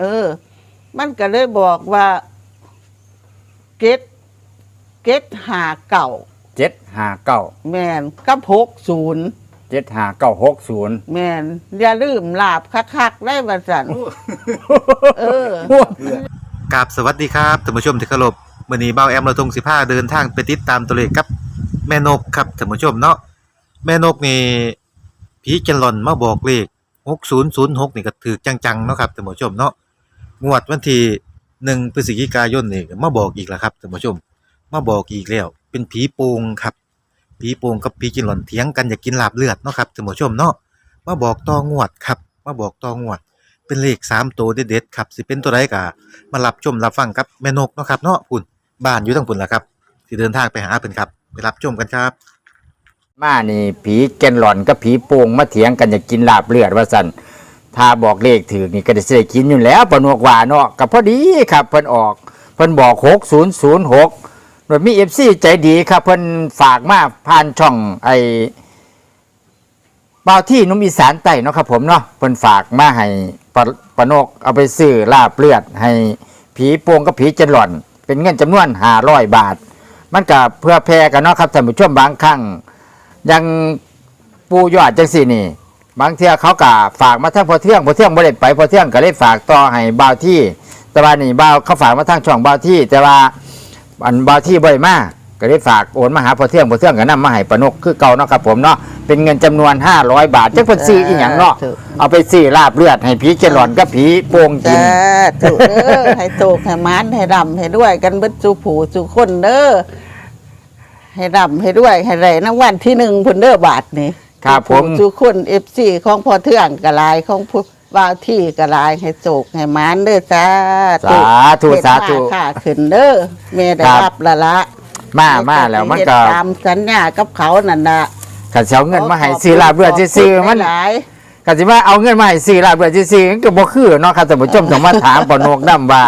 เออ มันก็เลยบอกว่าเก็ตเก็ตหาเก่าเจ็ดห้าเก้าแมนกับหกศูนย์เจ็ดห้าเก้าหกศูนย์แมนอย่าลืมลาบคักๆได้บัสันเออ กับสวัสดีครับท่านผู้ชมที่เคารพมื้อนี้เบ้าแอมเราทง15เดินทางไปติดตามตัวเลขกับ แม่นกครับท่านผู้ชมเนาะแม่นกนี่ผีจันหล่อนมาบอกเลข6006นี่ก็ถือจังๆเนาะครับท่านผู้ชมเนาะ งวดวันที่1พฤศจิกายนนี่มาบอกอีกแล้วครับท่านผู้ชม มาบอกอีกแล้ว เป็นผีโป่งครับ ผีโป่งกับผีจันหล่อนเถียงกันอยากกินลาบเลือดเนาะครับท่านผู้ชมเนาะมาบอกตองวดครับ มาบอกตองวด เป็นเลข3ตัวเด็ดๆครับสิเป็นตัวใดก็มารับชมรับฟังกับแม่นกเนาะครับเนาะพุ่นบ้านอยู่ทั้งพุ่นละครับที่เดินทางไปหาเพิ่นครับไปรับชมกันครับ มานี่ผีแกนหล่อนกับผีโป่งมาเถียงกันอยากกินลาบเลือดว่าสัน ถ้าบอกเลขถือนี่ก็จะได้กินอยู่แล้วปนวกว่าเนาะกับพอดีครับเพิ่นออกเพิ่นบอกหกศูนย์ศูนย์หกโดยมีเอฟซีใจดีครับเพิ่นฝากมาผ่านช่องไอบ่าที่นุ่มอีสานใต้เนาะครับผมเนาะเพิ่นฝากมาให้ปะปะนกเอาไปซื้อลาบเลือด ให้ผีโป่งกับผีแกนหล่อน เป็นเงินจำนวนห้าร้อยบาท มันก็เพื่อแพร่กันเนาะครับท่านผู้ชมบางครั้งยังปูยอดจังสี่นี่ บางเที่ยเขาก็ฝากมาทั้งพอเที่ยงพอเที่ยงบ่ได้ไปพอเที่ยงก็เลยฝากต่อให้บ่าวที่ แต่ว่านี่บ่าวเขาฝากมาทั้งช่องบ่าวที่ แต่ว่าอันบ่าวที่บ่ได้มาก็เลยฝากโอนมาหาพอเที่ยงพอเที่ยงก็นำมาให้ปานกคือเก่าเนาะครับผมเนาะเป็นเงินจำนวน 500 บาทจักเพิ่นซื้ออีหยังเนาะเอาไปซื้อลาบเลือดให้ผีเจรอนกับผีโป่งกิจ้านถูกเด้อ ให้โตกให้มานให้ดำให้ด้วยกันเบิดจูผูจูคนเด้อให้ดำให้ด้วยให้ไรนังวันที่หนึ่งพุ่นเด้อบาทนี่ ครับผมจูคนเอฟซีของพอเทืองกะลายของผู้บ่าวที่กะลายให้โจกให้มานเด้อจ้าสาธุสาธุเฮ็ดมค่ะขึ้นเด้อแม่ได้ครับรับละละ มามาแล้วมันก็เฮ็ดตามสัญญากับเขานั่นน่ะขันสิเอาเงินมาให้ซื้อลาบเลือดซื้อๆมันหลายก็สิว่าเอาเงินมาให้ซื้อลาบเลือดซื้อๆมันก็บ่คือเนาะครับท่านผู้ชมต้องมาถามปานกนำว่า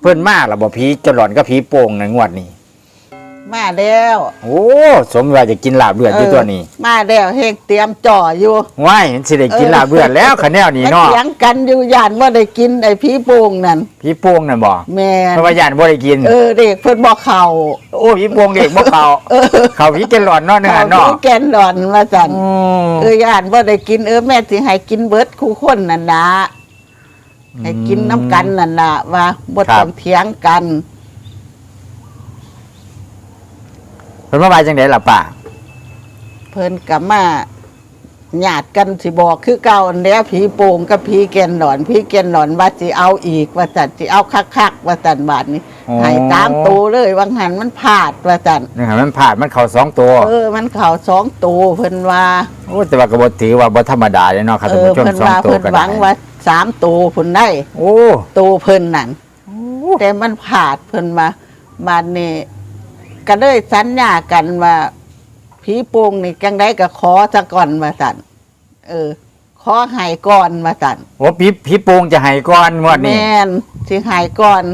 เพิ่นมาแล้วบ่ผีจนหลอนกับผีโป่งในงวดนี้ มาแล้วโอ้สมว่าจะกินลาบเลือดอยู่ตัวนี้เออมาแล้วเฮงเตรียมจ่ออยู่ว้ายมันสิได้กินลาบเลือดแล้วคะแนวนี้เนาะเถียงกันอยู่ยานว่าได้กินไอ้ผีโป่งนั่นผีโป่งน่ะบ่แม่นเพราะว่าญาติบ่ได้กินเออเด็กเพิ่นบอกเขาโอ้ผีโป่งเด็กบ่เข้าเออเข้าผีกินหลอนเนาะเนื้อเขาเนาะแกนหลอนมาสั่นอืมเออยานว่าได้กินเออแม่สิให้กินเบิดคู่คนนั่นนะให้กินน้ำกันนั่นน่ะว่าบ่ต้องเถียงกัน เพิ่นมาว่าจังได๋ล่ะป้าเพิ่นกับมาญาติกันสิบอกคือเก่าอันเนี้ยผีโป่งกับผีแกนหลอนผีแกนหลอนว่าสิเอาอีกว่าสั่นสิเอาคักๆว่าสั่นบาดนี้ให้ตามตูเลยวังหันมันพลาดว่าสั่นนี่ฮะมันพลาดมันเข้าสองตัวเออมันเข่าสองตูเพิ่นว่าโอ้แต่ว่าก็บ่ถือว่าบ่ธรรมดาเลยเนาะครับเอท่านอผู้ชมเพิ่นสองว่าตัวเพิ่นก็หได้วังว่าสามตูเพิ่นได้โอ้ตูเพิ่นนั่นแต่มันผาดเพิ่นมามานี่ ก็เลยสัญญากันว่าผีโป่งนี่จังได้ก็ขอซะก่อนว่าสั่นเออ ขอให้ก่อนว่าสั่นโอ้ผีผีโป่งจะให้ก่อนงวดนี้แม่นสิให้ก่อน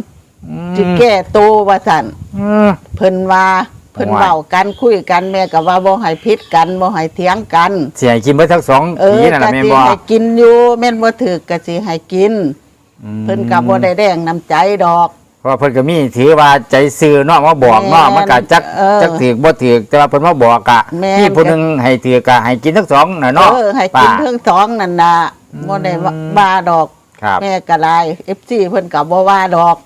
อืมสิแก้ตูว่าสั่นอืม เพิ่นว่าเพิ่นว่า เว้ากันคุยกันแม่ก็ว่าบ่ให้พิษกันบ่ให้เถียงกันสิให้กินเบิดทั้งสองเอผีอนั่นกะล่ะแม่นสิบ่ให้กินอยู่แม่นบ่ถือกะสิให้กินเพิ่นก็บ่ได้แดงน้ำใจดอก เพราะว่าเพิ่นก็มีถือว่าใจซื่อเนาะมาบอกเนาะแม่นมันก็จักเออจักถือบ่ถือแต่ว่าเพิ่นมาบอกกะแม่น มีผู้หนึงให้ถือกะให้กินทั้งสองน่ะเนาะเออให้กินป้าเทั้งสองนั่นน่ะบ่ได้ว่าอืมบ้าดอก ครับแม่ก็หลาย FC เพิ่นก็บ่ว่าดอก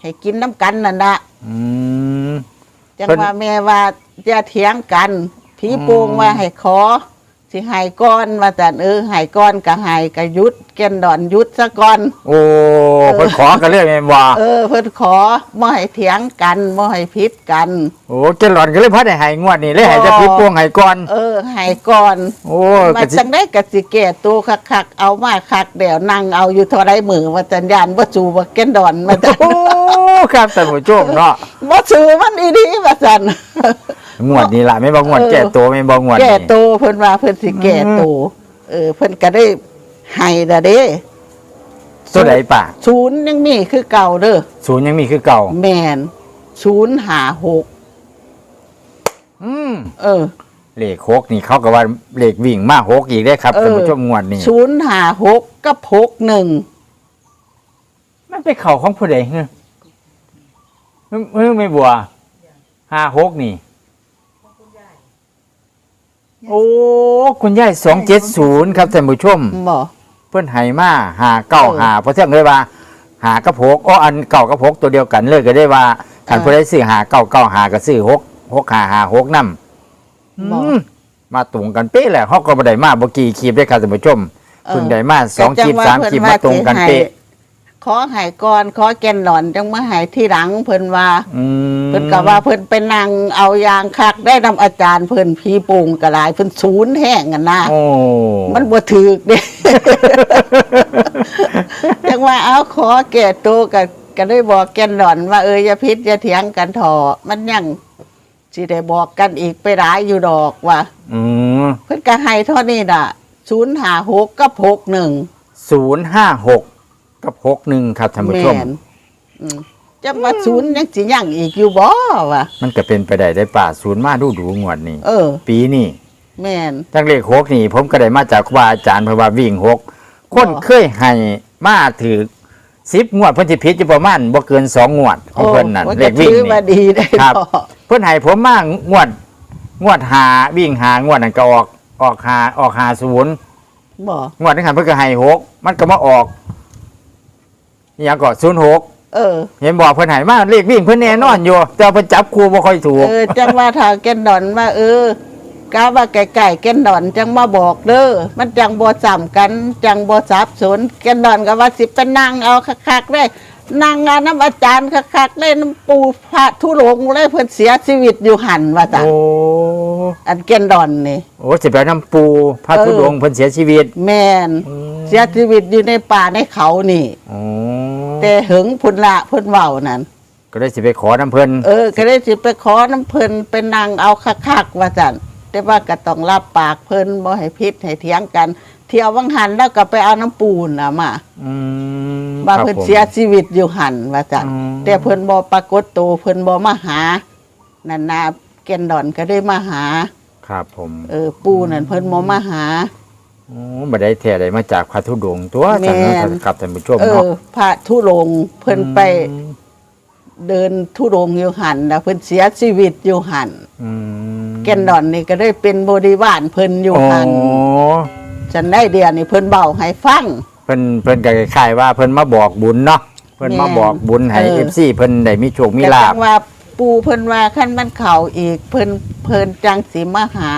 ให้กินน้ำกันนั่นน่ะอืม จังเพิ่นว่าแม่ว่าอย่าเถียงกันผีโป่งอืมว่าให้ขอ สิให้ก่อนว่าแต่นเออให้ก่อนก็ให้ก็หยุดแก่นดอนหยุดซะก่อน โอ้เพิ่นขอกันเลยแม่นบ่เออเพิ่นขอบ่ให้เถียงกันบ่ให้พิษกัน โอ้เจหลอนก็เลยพอได้ให้งวดนี้เลยให้จะพี่โป่งให้ก่อน เออให้ก่อน โอ้มาก็สิจังได้กะสิแก่ตัวคักๆเอามาคักเดี๋ยวนั่งเอาอยู่เท่าไรมือว่าจัญญาณบ่จูบ่แก่นดอนมาจันโอ้ครับท่านผู้ชมเนาะบ่จูมันอีดีว่าจัน งวดนี้ล่ะแม่นบ่งวดเออแก้ตัวแม่นบ่งวดแก่นี้ตัวเพิ่นว่าเพิ่นสิแก่ตัวเออ เพิ่นก็ได้ให้ละเด้ตัวใดป่ะศูนย์ยังมีคือเก่าเด้อศูนย์ยังมีคือเก่า แม่นศูนย์หาหกอืมเออเลขหกนี่เขาก็ว่าเลขวิ่งมาหกอีกได้ครับเออท่านผู้ชมงวดนี้ศูนย์หาหกกับหกหนึ่งมันไปเข่าของผู้ใดเฮ้ยเฮ้ยไม่บัวห้าหกนี่ โอ้คุณยายสองเจ็ดศูนย์ครับท่านผู้ชม บ่เพื่อนไหมาหาเก้าเออหาเพราะเที่ยงเลยว่า หากระโพกอ้ออันเก่ากระโพกตัวเดียวกันเลยก็ได้ว่าขันเออผู้ใดซื้อหาเก้าเก้าหาก็ซื้อหกหกหาหาหกน้ำบอกอืมมาตรงกันเป๊ะแหละฮอกก็บ่ได้มาบ่กี่คลิปได้ครับท่านผู้ชมเพิ่งได้มาสองคลิปสามคลิปมาตรงกันเป๊ะ ขอใหายก่อนขอแกนหลอนจังมาใหายที่หลังเพิ่นว่าอืม เพิ่นก็ว่าเพิ่นไปนั่งเอายางคักได้นำอาจารย์เพิ่นพีปูงกระลายเพิ่นศูนย์แห้งกันนะ โอ้มันบ่ถูกเด้ จังว่าเอาขอแก่ตัวก็ก็ได้บอกแกนหลอนว่าเอออย่าพิษอย่าเถียงกันเถอะมันยังสิได้บอกกันอีกไปหลายอยู่ดอกว่า อืมเพิ่นก็ให้เท่านี้น่ะ056กับ61 ศูนย์ห้าหก กับหกหนึ่งครับท่านผู้ชมแม่นอืมจะมาศูนย์ยังสิยังอีกอยู่บ่วะมันก็เป็นไปได้ได้ป่าศูนย์มาดูดูงวดนี้ เออ ปีนี้แม่นทั้งเลขหกนี่ ผมก็ได้มาจากครูบาอาจารย์เพราะว่าวิ่งหกคนอ๋อเคยให้มาถือสิบงวดเพิ่นสิพิษอยู่ประมาณบ่เกินสองงวดของเพิ่นนั่นโอ้เลขวิ่งถือว่านี่ ดีได้ครับ เนาะเพิ่นให้ผมมางวด งวดหาวิ่งหางวดนั่นก็ออกออกหาออกหาศูนย์บ่ งวดนั้นคันเพิ่นก็ให้หกมันก็มาออก อหย่างก็ศูนย์หกเออ เห็นบอกเพิ่นให้มาเลขวิ่งเพิ่นแน่นอนอยู่แต่ว่าเพิ่นจับคู่บ่ค่อยถูก เออ จังว่าถ้าแกนดอนว่า เออกาว่าไก่ๆแกนดอนจังมาบอกเด้อมันจังบ่ซ้ำกัน จังบ่สับสนแกนดอนก็ว่าสิไปนั่งเอาคักๆเลยนั่งเอาน้ำอาจารย์คักๆเลยน้ำปูพระทุลงเลยเพิ่นเสียชีวิตอยู่หันว่าจ้ะโอ้อันแกนดอนนี่โอ้สิไปน้ำปูพระธุดงค์เพิ่นเสียชีวิตแม่นเสียชีวิตอยู่ในป่าในเขานี่ อ๋อ แต่หึงพุ่นละเพิ่นเว้านั่นก็ได้สิไปขอน้ำเพิ่นเออ ก็ได้สิไปขอน้ำเพิ่นไปนั่งเอาคักๆว่าจันแต่ว่าก็ต้องรับปากเพิ่นบ่ให้พิษให้เถียงกัน เที่ยววังหันแล้วก็ไปเอาน้ำปูนน่ะมาอืมว่าครับเพิ่นผม เสียชีวิตอยู่หันว่าจันอืม แต่เพิ่นบ่ปรากฏตัวเพิ่นบ่มาหานั่นนะแกนดอนก็ได้มาหา ครับผม เออปูนั่นเพิ่นบ่มาหา โอ้บ่ได้แท้ได้มาจากพระธุดงค์ตัวแม่ท่านนครับท่านผู้ชมเอเนาะอพระทุลงค์เพิ่นไปอืมเดินทุรงค์อยู่หันแล้วเพิ่นเสียชีวิตอยู่หันอืมแกนดอนนี่ก็ได้เป็นบริวารเพิ่นอยู่โอ้หันฉันได้เดียวนี่เพิ่นเบาให้ฟัง เพิ่นเพิ่นก็คล้ายๆว่าเพิ่นมาบอกบุญเนาะเพิ่นมาแม่นบอกบุญให้ เออ FC เพิ่นได้มีโชคมีแต่ลาจัภ งว่าปูเพิ่นว่าขั้นมันเข่าอีก เพิ่นเพิ่นจังสิมาหา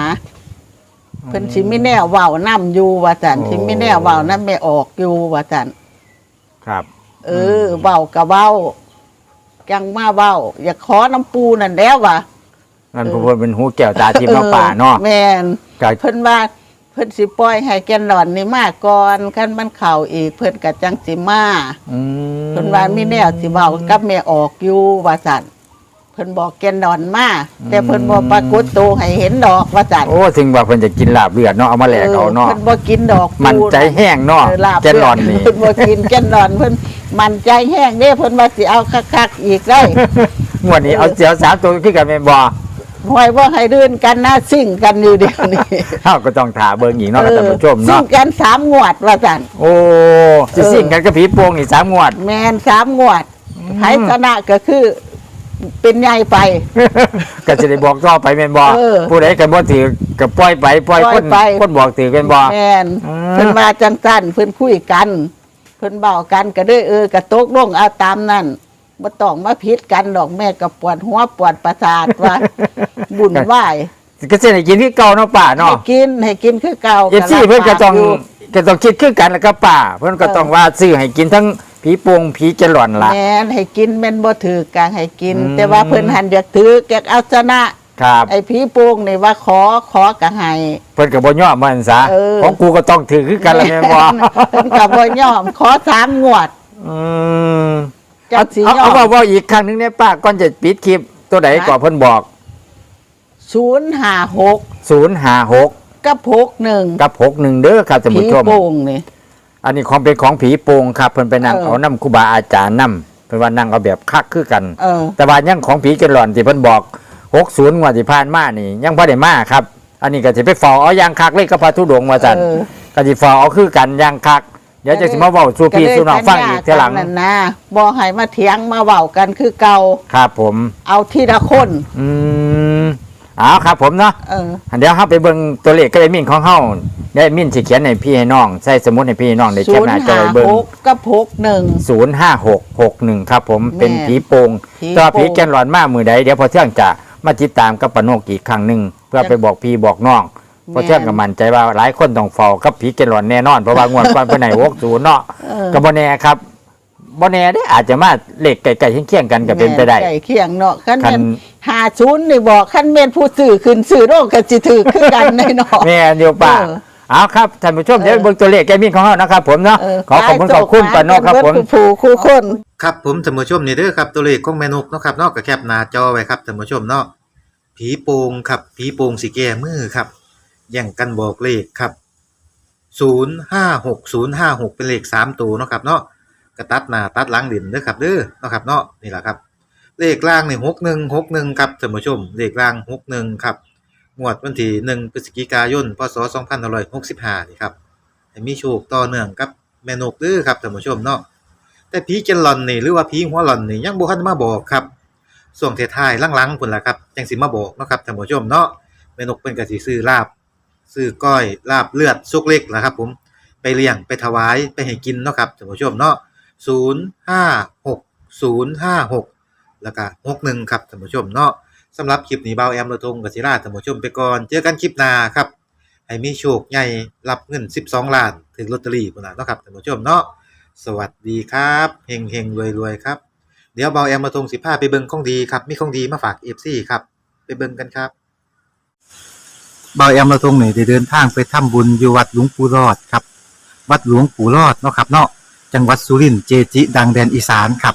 เพิ่นสิมีแนวเว้านํอยู่ว่าจันสิมีแนวเว้านํไม่ออกอยู่ว่าจันครับ เออเว้าก็เว้าจังมาเว้า อย่าขอน้ำปูนั่นแล้วว่ะนั่นเออเพิ่นเป็นหูแก้วตาทิพย์เนาะป่าเนาะออแม่นก็เพิ่นว่าเพิ่นสิปล่อยให้แกนหลอนนี่มาก่อนคันมันเข่าอีกเพิ่นก็จังสิมาอืมเพิ่นว่ามีแนวสิเว้ากับแม่ออกอยู่ว่าซั่น เพิ่นบอกแกนหลอนมาแต่เพิ่นบ่ปรากฏตัวให้เห็นดอกว่าซั่นโอ้ถึงว่าเพิ่นจะกินลาบเลือดเนาะเอามาแลกเอาเนาะเพิ่นบ่กินดอกมันใจแห้งเนาะเออลาบแกนหลอนนี่เพิ่นบ่กินแกนหลอนเพิ่นมันใจแห้งเด้เพิ่นว่าสิเอาคักๆอีกได้งวดนี้เอาเสียวสามตัวคือกันแม่นบ่หวยว่าให้เดินกันนะซิ่งกันอยู่เดียวนี้เฮาก็ต้องถาเบิ่งอีกเนาะท่านผู้ชมซิ่เนาะงกันสามงวดว่าซั่นโอ้สิสิ่งกันกับผีโป่งนี่สามงวด แมนสามงวดไผชนะก็คือ เป็นใหญ่ไป ก็จะได้บอกต่อไปแม่นบ่เออผู้ใดก็บ่ถือก็ปล่อยไปปล่อยปล่คอยนไป คนบอกถือกันบ่ แมนอืมเพิ่นมาจังสั้นเพิ่นคุยกัน เพิ่นเบากันก็ได้เออกระตกลงเอาตามนั่นบ่ต้องมาพิษกันดอกแม่ก็ปวดหัวปวดประสาทว่า บุญไหวายก็สิได้กินคือเก่าเนาะป่าให้เนาะ กินให้กินคือเก่าเอฟซีเพิ่นก็ต้องยู่ก็ต้องคิดคือกันแล้วก็ป่าเพิ่นก็ต้องว่าซื้อให้กินทั้ง ผีโป่งผีจรอนล่ะแม่นให้กินแม่นบ่ถือกางให้กิน อืม แต่ว่าเพิ่นหันอยากถือแกกเอาชนะ ครับไอ้ผีโป่งนี่ว่าขอขอก็ให้ เพิ่นก็บ่ยอมมันซะเออ ของกูก็ต้องถือคือกันละแม่นบ่เพิ่นก็บ่ยอมขอสามงวดอืมจังสิเอายอเอามว่าว่าอีกครั้งหนึงเนี่ยป้าก่อนจะปิดคลิปตัวไหนก่อนเพิ่นบอกศูนย์ห้าหก056 กับหกหนึ่งกับ61เด้อครับท่านผีผู้ชม โป่งนี่ อันนี้ของเป็นของผีโป่งครับเพิ่นไปนั่งเออ เอานํครูบาอาจารย์นํเพิ่นว่านั่งเอาแบบคักคือกัน เออ แต่ว่ายังของผีจรอนที่เพิ่นบอก60งวดที่ผ่านมานี่ ยังบ่ได้มาครับ อันนี้ก็สิไปฟอเอายางคักเลยกับพระธุดงค์ว่าซั่นเออ ก็สิฟอเอาคือกันยางคัก เดี๋ยวจะสิมาเว้าสู่พี่สู่น้องฟังอีกทีหลังนั่นนะบ่ให้มาเถียงมาเว้ากันคือเก่า ครับผม เอาทีละคน อืมเอาครับผมเนาะเออ เดี๋ยวเฮาไปเบิ่งตัวเลขก็ได้มินของเฮาได้มินสิเขียนให้พี่ให้น้องใส่สมุดให้พี่ให้น้องได้ศูแคปนหย์น้าจอห้าไว้เบิ่งหกกับหกหนึ่ง05661ครับผมเป็นแม่นผีโปงผีต่อโป่ง ผีแกนหลอนมากมือใดเดี๋ยวพอเที่ยงจะมาติดตามกับปานกอีกครั้งหนึ่งเพื่อไปบอกพี่บอกน้องพอเที่ยงก็มั่นใจว่าหลายคนต้องเฝ้ากับผีแกนหลอนแน่นอนเพราะว่างวดก่อนเพิ่นให้60เนาะเออก็บ่แน่ครับบ่แน่เด้อาจจะมาเลขใกล้ๆเคียงๆกันก็เป็นไปได้แม่ใกล้เคียงเนาะคันคัแม่นน หาศูนย์นี่บอกคันแม่นผู้ซื้อขึ้นซื้อโรคก็สิถือคือกันแน่เนาะแม่นอยู่ป่ะเออเอาครับท่านผู้ชมเดี๋ยวเบิ่งตัวเลขแกมินของเฮานะครับผมเนาะเออขอขอบคุณขอบคุณปานกครับผม ผู้คู่คน ครับผมท่านผู้ชมนี่เด้อครับตัวเลขของแม่นกเนาะครับเนาะก็แคปหน้าจอไว้ครับท่านผู้ชมเนาะผีโปงครับผีโปงสิแก้มือครับแย่งกันบอกเลขครับ056056เป็นเลขสามตัวเนาะครับเนาะกระตัดหน้าตัดหลังดินเด้อครับเด้อเนาะครับเนาะนี่แหละครับ เลขล่างนี่6161ครับท่านผู้ชม เลขล่าง61ครับงวดวันที่1พฤศจิกายนพศ2565นี่ครับให้มีโชคต่อเนื่องกับแม่นกเด้อครับท่านผู้ชมเนาะแต่ผีเจนหลอนนี่หรือว่าผีหัวหลอนนี่ยังบ่ทันมาบอกครับส่วงท้ายๆหลังๆพุ่นล่ะครับจังสิมาบอกเนาะครับท่านผู้ชมเนาะแม่นกเพิ่นก็สิซื้อลาบซื้อก้อยลาบเลือดสุกเล็กล่ะครับผมไปเลี้ยงไปถวายไปให้กินเนาะครับท่านผู้ชมเนาะ056056 แล้วก็61ครับท่านผู้ชมเนาะสำหรับคลิปนี้เบาแอมระทงกับศิลาท่านผู้ชมไปก่อน เจอกันคลิปหน้าครับ ให้มีโชคใหญ่รับเงิน 12 ล้าน ถึงลอตเตอรี่พุ่นน่ะเนาะครับท่านผู้ชมเนาะสวัสดีครับเฮงเฮงรวยรวยครับ เดี๋ยวเบาแอมมาตงสิผ้าไปเบิงของดีครับ มีของดีมาฝากเอฟซีครับ ไปเบิงกันครับเบาแอมมาตรงนี่ได้เดินทางไปทำบุญอยู่วัดหลวงปู่รอดครับ วัดหลวงปู่รอดเนาะครับเนาะจังหวัดสุรินทร์เจจิ ดังแดนอีสานครับ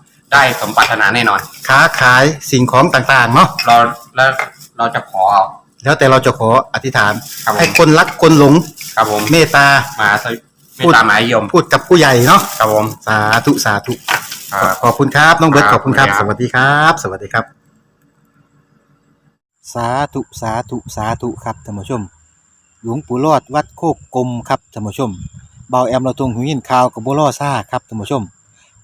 ได้สมปรารถนาแน่นอน ค้าขายสิ่งของต่างๆเนาะเราแล้วเราจะขอเอาแล้วแต่เราจะขออธิษฐาน ครับผม ให้คนรักคนหลงครับผมเมตตา มาสวิไม่ตามหมายยมพูดกับผู้ใหญ่เนาะครับผมสาธุสาธุ ครับ ขอบคุณครับน้องเบิร์ตคขรับอบคุณครับขอบสคุณครับวัสดีครับ สวัสดีครับ สาธุ สาธุ สาธุ ครับท่านผู้ชม หลวงปู่รอดวัดโคกกลมครับท่านผู้ชมเบาแอมเราตรงหูยินข่าวกับบัวล่อซ่าครับท่านผู้ชม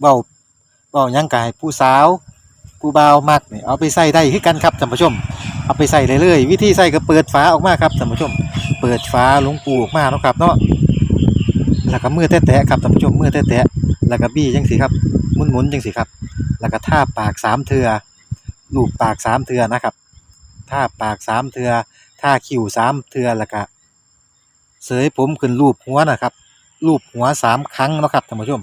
เว้าเว้ายังก็ให้ผู้สาวผู้บ่ามักนี่เอาไปใส่ได้คือกันครับท่านผู้ชม เอาไปใส่ได้เลยวิธีใส่ก็เปิดฝาออกมาครับท่านผู้ชม เปิดฝาหลวงปูออกมาเนาะครับเนาะแล้วก็มือแตะๆครับท่านผู้ชมมือแตะๆแล้วก็บี้จังสิครับหมุนๆจังสิครับ แล้วก็ท่าปากสามเทือลูบปากสามเทือนะครับท่าปากสามเทือท่าคิ้วสามเทือแล้วก็เสยผมขึ้นรูปหัวนะครับรูปหัวสามครั้งนะครับท่านผู้ชม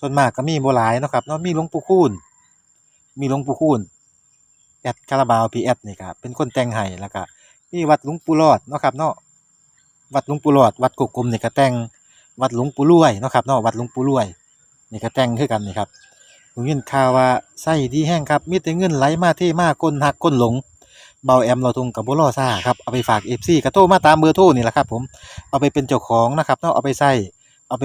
ส่วนมากก็มีโบหลายเนาะครับเนาะมีหลวงปู่คูณมีหลวงปู่คูณแอดคาราบาวพีแอดนี่ครับเป็นคนแต่งให้แล้วก็มีวัดหลวงปู่รอดเนาะครับเนาะวัดหลวงปู่รอด วัดกกกลมนี่ก็แต่งวัดหลวงปู่รวยเนาะครับเนาะวัดหลวงปู่รวยนี่ก็แต่งคือกันนี่ครับผมยินข่าวว่าไส้ดีแห้งครับมีแต่เงินไหลมาเทมาก้นหักก้นหลงเบาแอมเราทงกับบุรอซ่าครับเอาไปฝากเอฟซีกระโทรมาตามเบอร์โทรนี่แหละครับผมเอาไปเป็นเจ้าของนะครับเนาะเอาไปใส่เอาไป